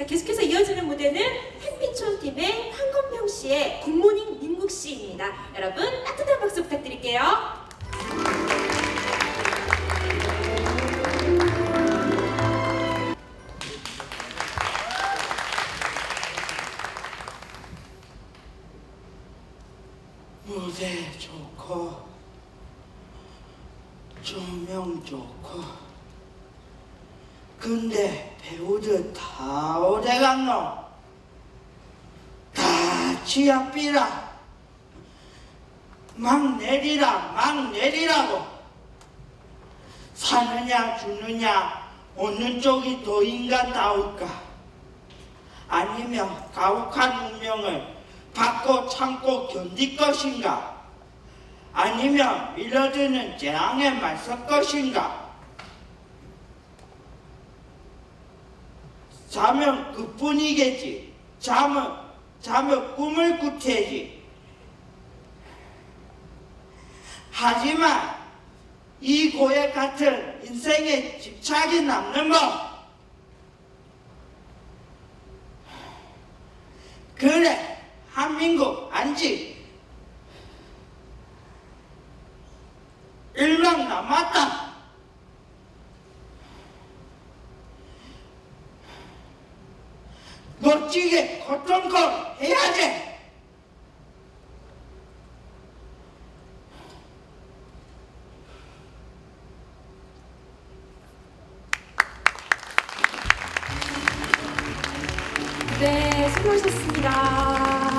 자, 계속해서 이어지는 무대는 햇빛촌 팀의 황건평 씨의 굿모닝 민국 씨입니다. 여러분 따뜻한 박수 부탁드릴게요. 무대 좋고 조명 좋고 근데 배우들 다 어디 갔노? 다 지압비라 막 내리라 막 내리라고 사느냐 죽느냐 어느 쪽이 더 인간다울까 아니면 가혹한 운명을 받고 참고 견딜 것인가? 아니면 밀어드는 재앙에 맞설 것인가? 자면 그뿐이겠지. 잠은 자면 꿈을 꾸태지. 하지만 이 고액 같은 인생에 집착이 남는 것 그래 한민국 안지 일명 남았다 멋지게 커튼콜 해야지 네, 수고하셨습니다.